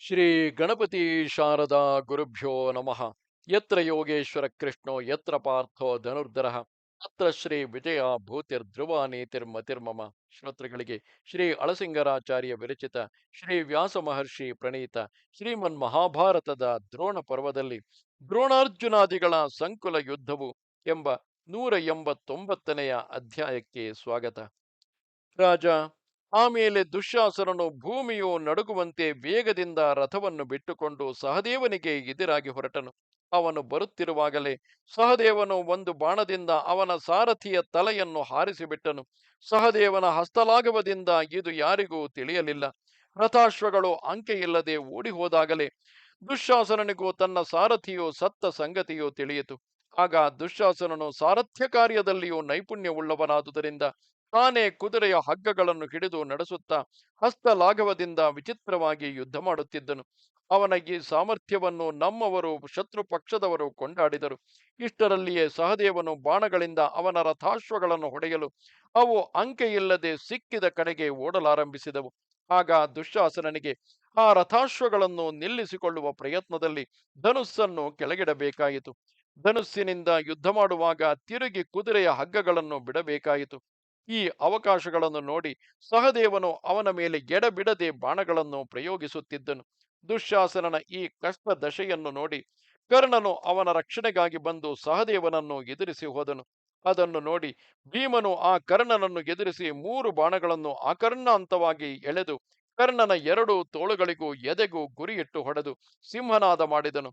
ಶ್ರೀ ಗಣಪತಿ ಶಾರದಾ ಗುರುಭ್ಯೋ ನಮಃ. ಯತ್ರ ಯೋಗೇಶ್ವರ ಕೃಷ್ಣೋ, ಯತ್ರ ಪಾರ್ಥೋ ಧನುರ್ಧರ, ಅತ್ರ ಶ್ರೀ ವಿಜಯ ಭೂತಿರ್ಧ್ರುವ ನೀತಿರ್ಮತಿರ್ಮಮ ಶ್ರೋತೃಗಳಿಗೆ ಶ್ರೀ ಅಳಸಿಂಗರಾಚಾರ್ಯ ವಿರಚಿತ ಶ್ರೀ ವ್ಯಾಸ ಮಹರ್ಷಿ ಪ್ರಣೀತ ಶ್ರೀಮನ್ ಮಹಾಭಾರತದ ದ್ರೋಣ ಪರ್ವದಲ್ಲಿ ದ್ರೋಣಾರ್ಜುನಾದಿಗಳ ಸಂಕುಲ ಯುದ್ಧವು ಎಂಬ ನೂರ ಎಂಬತ್ತೊಂಬತ್ತನೆಯ ಅಧ್ಯಾಯಕ್ಕೆ ಸ್ವಾಗತ. ರಾಜ ಆಮೇಲೆ ದುಶ್ಯಾಸನನು ಭೂಮಿಯು ನಡುಗುವಂತೆ ವೇಗದಿಂದ ರಥವನ್ನು ಬಿಟ್ಟುಕೊಂಡು ಸಹದೇವನಿಗೆ ಎದುರಾಗಿ ಹೊರಟನು. ಅವನು ಬರುತ್ತಿರುವಾಗಲೇ ಸಹದೇವನು ಒಂದು ಬಾಣದಿಂದ ಅವನ ಸಾರಥಿಯ ತಲೆಯನ್ನು ಹಾರಿಸಿಬಿಟ್ಟನು. ಸಹದೇವನ ಹಸ್ತಲಾಘವದಿಂದ ಇದು ಯಾರಿಗೂ ತಿಳಿಯಲಿಲ್ಲ. ರಥಾಶ್ವಗಳು ಅಂಕೆಯಿಲ್ಲದೆ ಓಡಿ ಹೋದಾಗಲೇ ದುಶ್ಯಾಸನನಿಗೂ ತನ್ನ ಸಾರಥಿಯು ಸತ್ತ ಸಂಗತಿಯು ತಿಳಿಯಿತು. ಆಗ ದುಶ್ಯಾಸನನು ಸಾರಥ್ಯ ಕಾರ್ಯದಲ್ಲಿಯೂ ನೈಪುಣ್ಯವುಳ್ಳವನಾದುದರಿಂದ ತಾನೇ ಕುದುರೆಯ ಹಗ್ಗಗಳನ್ನು ಹಿಡಿದು ನಡೆಸುತ್ತಾ ಹಸ್ತಲಾಘವದಿಂದ ವಿಚಿತ್ರವಾಗಿ ಯುದ್ಧ ಮಾಡುತ್ತಿದ್ದನು. ಅವನ ಈ ಸಾಮರ್ಥ್ಯವನ್ನು ನಮ್ಮವರು, ಶತ್ರು ಪಕ್ಷದವರು ಕೊಂಡಾಡಿದರು. ಇಷ್ಟರಲ್ಲಿಯೇ ಸಹದೇವನು ಬಾಣಗಳಿಂದ ಅವನ ರಥಾಶ್ವಗಳನ್ನು ಹೊಡೆಯಲು ಅವು ಅಂಕೆಯಿಲ್ಲದೆ ಸಿಕ್ಕಿದ ಕಡೆಗೆ ಓಡಲಾರಂಭಿಸಿದವು. ಆಗ ದುಶ್ಯಾಸನನಿಗೆ ಆ ರಥಾಶ್ವಗಳನ್ನು ನಿಲ್ಲಿಸಿಕೊಳ್ಳುವ ಪ್ರಯತ್ನದಲ್ಲಿ ಧನುಸ್ಸನ್ನು ಕೆಳಗಿಡಬೇಕಾಯಿತು. ಧನುಸ್ಸಿನಿಂದ ಯುದ್ಧ ಮಾಡುವಾಗ ತಿರುಗಿ ಕುದುರೆಯ ಹಗ್ಗಗಳನ್ನು ಬಿಡಬೇಕಾಯಿತು. ಈ ಅವಕಾಶಗಳನ್ನು ನೋಡಿ ಸಹದೇವನು ಅವನ ಮೇಲೆ ಎಡಬಿಡದೆ ಬಾಣಗಳನ್ನು ಪ್ರಯೋಗಿಸುತ್ತಿದ್ದನು. ದುಶ್ಯಾಸನನ ಈ ಕಷ್ಟ ದಶೆಯನ್ನು ನೋಡಿ ಕರ್ಣನು ಅವನ ರಕ್ಷಣೆಗಾಗಿ ಬಂದು ಸಹದೇವನನ್ನು ಎದುರಿಸಿ ಹೋದನು. ಅದನ್ನು ನೋಡಿ ಭೀಮನು ಆ ಕರ್ಣನನ್ನು ಎದುರಿಸಿ ಮೂರು ಬಾಣಗಳನ್ನು ಅಕರ್ಣಾಂತವಾಗಿ ಎಳೆದು ಕರ್ಣನ ಎರಡು ತೋಳುಗಳಿಗೂ ಎದೆಗೂ ಗುರಿಯಿಟ್ಟು ಹೊಡೆದು ಸಿಂಹನಾದ ಮಾಡಿದನು.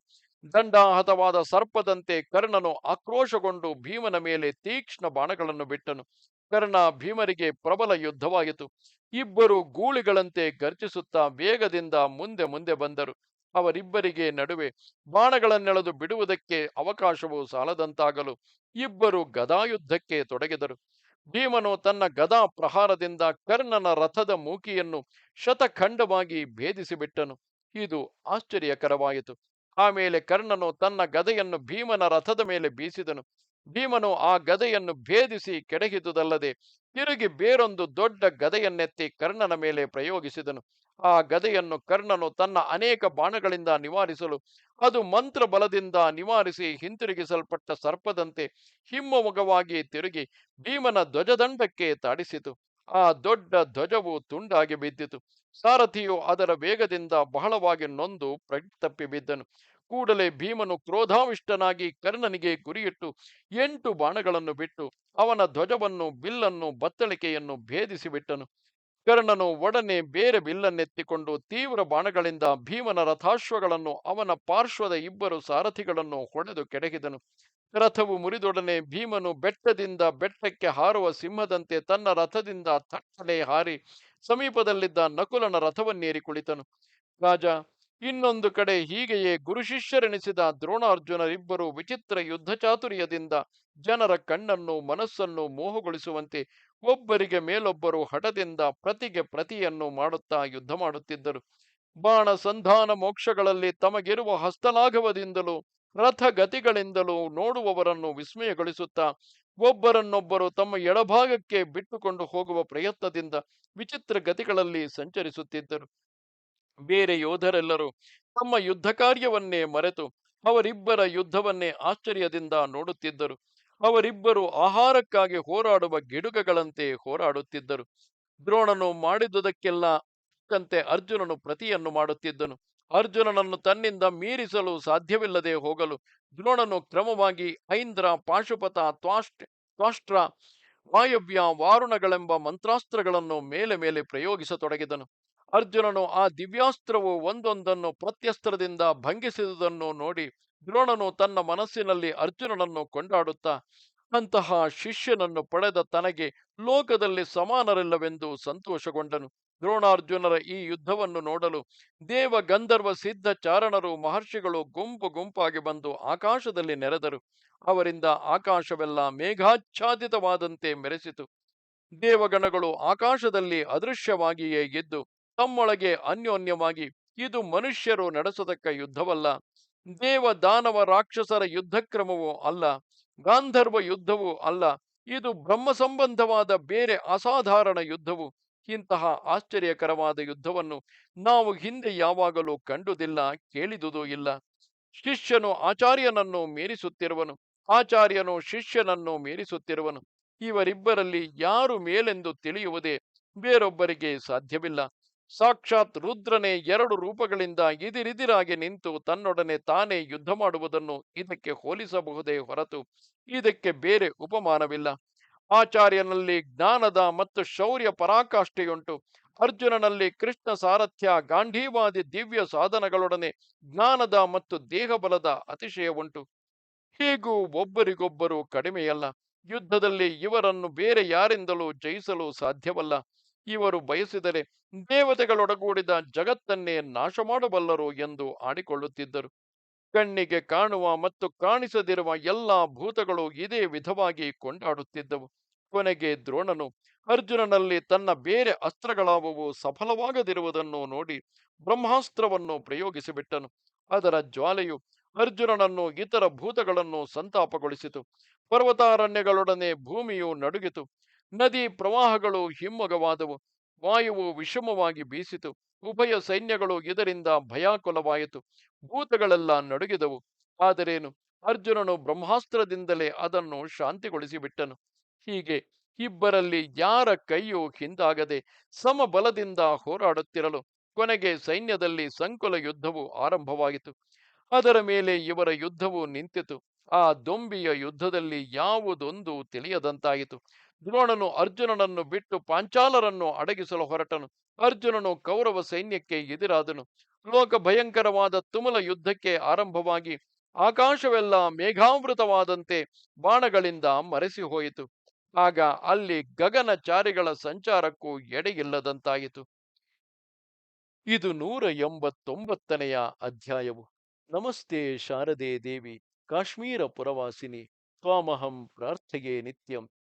ದಂಡಾಹತವಾದ ಸರ್ಪದಂತೆ ಕರ್ಣನು ಆಕ್ರೋಶಗೊಂಡು ಭೀಮನ ಮೇಲೆ ತೀಕ್ಷ್ಣ ಬಾಣಗಳನ್ನು ಬಿಟ್ಟನು. ಕರ್ಣ ಭೀಮರಿಗೆ ಪ್ರಬಲ ಯುದ್ಧವಾಯಿತು. ಇಬ್ಬರು ಗೂಳಿಗಳಂತೆ ಗರ್ಜಿಸುತ್ತಾ ವೇಗದಿಂದ ಮುಂದೆ ಮುಂದೆ ಬಂದರು. ಅವರಿಬ್ಬರಿಗೆ ನಡುವೆ ಬಾಣಗಳನ್ನೆಳೆದು ಬಿಡುವುದಕ್ಕೆ ಅವಕಾಶವು ಸಾಲದಂತಾಗಲು ಇಬ್ಬರು ಗದಾಯುದ್ಧಕ್ಕೆ ತೊಡಗಿದರು. ಭೀಮನು ತನ್ನ ಗದಾ ಪ್ರಹಾರದಿಂದ ಕರ್ಣನ ರಥದ ಮೂಕಿಯನ್ನು ಶತಖಂಡವಾಗಿ ಭೇದಿಸಿಬಿಟ್ಟನು. ಇದು ಆಶ್ಚರ್ಯಕರವಾಯಿತು. ಆಮೇಲೆ ಕರ್ಣನು ತನ್ನ ಗದೆಯನ್ನು ಭೀಮನ ರಥದ ಮೇಲೆ ಬೀಸಿದನು. ಭೀಮನು ಆ ಗದೆಯನ್ನು ಭೇದಿಸಿ ಕೆಡಹಿದುದಲ್ಲದೆ ತಿರುಗಿ ಬೇರೊಂದು ದೊಡ್ಡ ಗದೆಯನ್ನೆತ್ತಿ ಕರ್ಣನ ಮೇಲೆ ಪ್ರಯೋಗಿಸಿದನು. ಆ ಗದೆಯನ್ನು ಕರ್ಣನು ತನ್ನ ಅನೇಕ ಬಾಣಗಳಿಂದ ನಿವಾರಿಸಲು, ಅದು ಮಂತ್ರ ಬಲದಿಂದ ನಿವಾರಿಸಿ ಹಿಂತಿರುಗಿಸಲ್ಪಟ್ಟ ಸರ್ಪದಂತೆ ಹಿಮ್ಮೊಗವಾಗಿ ತಿರುಗಿ ಭೀಮನ ಧ್ವಜದಂಡಕ್ಕೆ ತಾಡಿಸಿತು. ಆ ದೊಡ್ಡ ಧ್ವಜವು ತುಂಡಾಗಿ ಬಿದ್ದಿತು. ಸಾರಥಿಯು ಅದರ ವೇಗದಿಂದ ಬಹಳವಾಗಿ ನೊಂದು ತಪ್ಪಿ ಬಿದ್ದನು. ಕೂಡಲೇ ಭೀಮನು ಕ್ರೋಧಾವಿಷ್ಟನಾಗಿ ಕರ್ಣನಿಗೆ ಗುರಿಯಿಟ್ಟು ಎಂಟು ಬಾಣಗಳನ್ನು ಬಿಟ್ಟು ಅವನ ಧ್ವಜವನ್ನು ಬಿಲ್ಲನ್ನು ಬತ್ತಳಿಕೆಯನ್ನು ಭೇದಿಸಿ ಬಿಟ್ಟನು. ಕರ್ಣನು ಒಡನೆ ಬೇರೆ ಬಿಲ್ಲನ್ನೆತ್ತಿಕೊಂಡು ತೀವ್ರ ಬಾಣಗಳಿಂದ ಭೀಮನ ರಥಾಶ್ವಗಳನ್ನು ಅವನ ಪಾರ್ಶ್ವದ ಇಬ್ಬರು ಸಾರಥಿಗಳನ್ನು ಹೊಡೆದು ಕೆಡಹಿದನು. ರಥವು ಮುರಿದೊಡನೆ ಭೀಮನು ಬೆಟ್ಟದಿಂದ ಬೆಟ್ಟಕ್ಕೆ ಹಾರುವ ಸಿಂಹದಂತೆ ತನ್ನ ರಥದಿಂದ ತಟ್ಟನೆ ಹಾರಿ ಸಮೀಪದಲ್ಲಿದ್ದ ನಕುಲನ ರಥವನ್ನೇರಿ ಕುಳಿತನು. ರಾಜ, ಇನ್ನೊಂದು ಕಡೆ ಹೀಗೆಯೇ ಗುರು ಶಿಷ್ಯರೆನಿಸಿದ ದ್ರೋಣಾರ್ಜುನರಿಬ್ಬರು ವಿಚಿತ್ರ ಯುದ್ಧ ಚಾತುರ್ಯದಿಂದ ಜನರ ಕಣ್ಣನ್ನು ಮನಸ್ಸನ್ನು ಮೋಹಗೊಳಿಸುವಂತೆ ಒಬ್ಬರಿಗೆ ಮೇಲೊಬ್ಬರು ಹಠದಿಂದ ಪ್ರತಿಗೆ ಪ್ರತಿಯನ್ನು ಮಾಡುತ್ತಾ ಯುದ್ಧ ಮಾಡುತ್ತಿದ್ದರು. ಬಾಣ ಸಂಧಾನ ಮೋಕ್ಷಗಳಲ್ಲಿ ತಮಗಿರುವ ಹಸ್ತಲಾಘವದಿಂದಲೂ ರಥಗತಿಗಳಿಂದಲೂ ನೋಡುವವರನ್ನು ವಿಸ್ಮಯಗೊಳಿಸುತ್ತಾ, ಒಬ್ಬರನ್ನೊಬ್ಬರು ತಮ್ಮ ಎಡಭಾಗಕ್ಕೆ ಬಿಟ್ಟುಕೊಂಡು ಹೋಗುವ ಪ್ರಯತ್ನದಿಂದ ವಿಚಿತ್ರ ಗತಿಗಳಲ್ಲಿ ಸಂಚರಿಸುತ್ತಿದ್ದರು. ಬೇರೆ ಯೋಧರೆಲ್ಲರೂ ತಮ್ಮ ಯುದ್ಧ ಕಾರ್ಯವನ್ನೇ ಮರೆತು ಅವರಿಬ್ಬರ ಯುದ್ಧವನ್ನೇ ಆಶ್ಚರ್ಯದಿಂದ ನೋಡುತ್ತಿದ್ದರು. ಅವರಿಬ್ಬರು ಆಹಾರಕ್ಕಾಗಿ ಹೋರಾಡುವ ಗಿಡುಗಗಳಂತೆ ಹೋರಾಡುತ್ತಿದ್ದರು. ದ್ರೋಣನು ಮಾಡಿದುದಕ್ಕೆಲ್ಲ ತಕ್ಕಂತೆ ಅರ್ಜುನನು ಪ್ರತಿಯನ್ನು ಮಾಡುತ್ತಿದ್ದನು. ಅರ್ಜುನನನ್ನು ತನ್ನಿಂದ ಮೀರಿಸಲು ಸಾಧ್ಯವಿಲ್ಲದೆ ಹೋಗಲು ದ್ರೋಣನು ಕ್ರಮವಾಗಿ ಐಂದ್ರ, ಪಾಶುಪತ ತ್ವಾಷ್ಟ್ ತ್ವಾಷ್ಟ್ರ ವಾಯವ್ಯ, ವಾರುಣಗಳೆಂಬ ಮಂತ್ರಾಸ್ತ್ರಗಳನ್ನು ಮೇಲೆ ಮೇಲೆ ಪ್ರಯೋಗಿಸತೊಡಗಿದನು. ಅರ್ಜುನನು ಆ ದಿವ್ಯಾಸ್ತ್ರವು ಒಂದೊಂದನ್ನು ಪ್ರತ್ಯಸ್ತ್ರದಿಂದ ಭಂಗಿಸಿದುದನ್ನು ನೋಡಿ ದ್ರೋಣನು ತನ್ನ ಮನಸ್ಸಿನಲ್ಲಿ ಅರ್ಜುನನನ್ನು ಕೊಂಡಾಡುತ್ತಾ, ಅಂತಹ ಶಿಷ್ಯನನ್ನು ಪಡೆದ ತನಗೆ ಲೋಕದಲ್ಲಿ ಸಮಾನರಿಲ್ಲವೆಂದು ಸಂತೋಷಗೊಂಡನು. ದ್ರೋಣಾರ್ಜುನರ ಈ ಯುದ್ಧವನ್ನು ನೋಡಲು ದೇವ ಗಂಧರ್ವ ಸಿದ್ಧ ಚಾರಣರು ಮಹರ್ಷಿಗಳು ಗುಂಪು ಗುಂಪಾಗಿ ಬಂದು ಆಕಾಶದಲ್ಲಿ ನೆರೆದರು. ಅವರಿಂದ ಆಕಾಶವೆಲ್ಲ ಮೇಘಾಚ್ಛಾದಿತವಾದಂತೆ ಮೆರೆಸಿತು. ದೇವಗಣಗಳು ಆಕಾಶದಲ್ಲಿ ಅದೃಶ್ಯವಾಗಿಯೇ ಇದ್ದು ತಮ್ಮೊಳಗೆ ಅನ್ಯೋನ್ಯವಾಗಿ ಇದು ಮನುಷ್ಯರು ನಡೆಸತಕ್ಕ ಯುದ್ಧವಲ್ಲ. ದೇವ ದಾನವ ರಾಕ್ಷಸರ ಯುದ್ಧಕ್ರಮವೂ ಅಲ್ಲ. ಗಾಂಧರ್ವ ಯುದ್ಧವೂ ಅಲ್ಲ. ಇದು ಬ್ರಹ್ಮ ಸಂಬಂಧವಾದ ಬೇರೆ ಅಸಾಧಾರಣ ಯುದ್ಧವು. ಇಂತಹ ಆಶ್ಚರ್ಯಕರವಾದ ಯುದ್ಧವನ್ನು ನಾವು ಹಿಂದೆ ಯಾವಾಗಲೂ ಕಂಡುದಿಲ್ಲ, ಕೇಳಿದುದೂ ಇಲ್ಲ. ಶಿಷ್ಯನು ಆಚಾರ್ಯನನ್ನು ಮೀರಿಸುತ್ತಿರುವನು, ಆಚಾರ್ಯನು ಶಿಷ್ಯನನ್ನು ಮೀರಿಸುತ್ತಿರುವನು. ಇವರಿಬ್ಬರಲ್ಲಿ ಯಾರು ಮೇಲೆಂದು ತಿಳಿಯುವುದೇ ಬೇರೊಬ್ಬರಿಗೆ ಸಾಧ್ಯವಿಲ್ಲ. ಸಾಕ್ಷಾತ್ ರುದ್ರನೇ ಎರಡು ರೂಪಗಳಿಂದ ಇದಿರಿದಿರಾಗಿ ನಿಂತು ತನ್ನೊಡನೆ ತಾನೇ ಯುದ್ಧ ಮಾಡುವುದನ್ನು ಇದಕ್ಕೆ ಹೋಲಿಸಬಹುದೇ ಹೊರತು ಇದಕ್ಕೆ ಬೇರೆ ಉಪಮಾನವಿಲ್ಲ. ಆಚಾರ್ಯನಲ್ಲಿ ಜ್ಞಾನದ ಮತ್ತು ಶೌರ್ಯ ಪರಾಕಾಷ್ಠೆಯುಂಟು. ಅರ್ಜುನನಲ್ಲಿ ಕೃಷ್ಣ ಸಾರಥ್ಯ, ಗಾಂಧೀವಾದಿ ದಿವ್ಯ ಸಾಧನಗಳೊಡನೆ ಜ್ಞಾನದ ಮತ್ತು ದೇಹಬಲದ ಉಂಟು ಹೀಗೂ ಒಬ್ಬರಿಗೊಬ್ಬರು ಕಡಿಮೆಯಲ್ಲ. ಯುದ್ಧದಲ್ಲಿ ಇವರನ್ನು ಬೇರೆ ಯಾರಿಂದಲೂ ಜಯಿಸಲು ಸಾಧ್ಯವಲ್ಲ. ಇವರು ಬಯಸಿದರೆ ದೇವತೆಗಳೊಡಗೂಡಿದ ಜಗತ್ತನ್ನೇ ನಾಶ ಮಾಡಬಲ್ಲರು ಎಂದು ಆಡಿಕೊಳ್ಳುತ್ತಿದ್ದರು. ಕಣ್ಣಿಗೆ ಕಾಣುವ ಮತ್ತು ಕಾಣಿಸದಿರುವ ಎಲ್ಲಾ ಭೂತಗಳು ಇದೇ ವಿಧವಾಗಿ ಕೊಂಡಾಡುತ್ತಿದ್ದವು. ಕೊನೆಗೆ ದ್ರೋಣನು, ಅರ್ಜುನನಲ್ಲಿ ತನ್ನ ಬೇರೆ ಅಸ್ತ್ರಗಳಾವುವು ಸಫಲವಾಗದಿರುವುದನ್ನು ನೋಡಿ ಬ್ರಹ್ಮಾಸ್ತ್ರವನ್ನು ಪ್ರಯೋಗಿಸಿಬಿಟ್ಟನು. ಅದರ ಜ್ವಾಲೆಯು ಅರ್ಜುನನನ್ನು ಇತರ ಭೂತಗಳನ್ನು ಸಂತಾಪಗೊಳಿಸಿತು. ಪರ್ವತಾರಣ್ಯಗಳೊಡನೆ ಭೂಮಿಯು ನಡುಗಿತು. ನದಿ ಪ್ರವಾಹಗಳು ಹಿಮ್ಮೊಗವಾದವು. ವಾಯುವು ವಿಷಮವಾಗಿ ಬೀಸಿತು. ಉಭಯ ಸೈನ್ಯಗಳು ಇದರಿಂದ ಭಯಾಕುಲವಾಯಿತು. ಭೂತಗಳೆಲ್ಲ ನಡುಗಿದವು. ಆದರೇನು ಅರ್ಜುನನು ಬ್ರಹ್ಮಾಸ್ತ್ರದಿಂದಲೇ ಅದನ್ನು ಶಾಂತಿಗೊಳಿಸಿಬಿಟ್ಟನು. ಹೀಗೆ ಇಬ್ಬರಲ್ಲಿ ಯಾರ ಕೈಯೂ ಹಿಂದಾಗದೆ ಸಮಬಲದಿಂದ ಹೋರಾಡುತ್ತಿರಲು ಕೊನೆಗೆ ಸೈನ್ಯದಲ್ಲಿ ಸಂಕುಲ ಯುದ್ಧವು ಆರಂಭವಾಯಿತು. ಅದರ ಮೇಲೆ ಇವರ ಯುದ್ಧವು ನಿಂತಿತು. ಆ ದೊಂಬಿಯ ಯುದ್ಧದಲ್ಲಿ ಯಾವುದೊಂದು ತಿಳಿಯದಂತಾಯಿತು. ದ್ರೋಣನು ಅರ್ಜುನನನ್ನು ಬಿಟ್ಟು ಪಾಂಚಾಲರನ್ನು ಅಡಗಿಸಲು ಹೊರಟನು. ಅರ್ಜುನನು ಕೌರವ ಸೈನ್ಯಕ್ಕೆ ಎದುರಾದನು. ಲೋಕ ಭಯಂಕರವಾದ ತುಮಲ ಯುದ್ಧಕ್ಕೆ ಆರಂಭವಾಗಿ ಆಕಾಶವೆಲ್ಲ ಮೇಘಾವೃತವಾದಂತೆ ಬಾಣಗಳಿಂದ ಮರೆಸಿ ಹೋಯಿತು. ಆಗ ಅಲ್ಲಿ ಗಗನಚಾರಿಗಳ ಸಂಚಾರಕ್ಕೂ ಎಡೆಯಿಲ್ಲದಂತಾಯಿತು. ಇದು ನೂರ ಎಂಬತ್ತೊಂಬತ್ತನೆಯ ಅಧ್ಯಾಯವು. ನಮಸ್ತೆ ಶಾರದೆ ದೇವಿ, ಕಾಶ್ಮೀರ ಪುರವಾಸಿನಿ. ತ್ವಾಮಹಂ ಪ್ರಾರ್ಥೆಯೇ ನಿತ್ಯಂ.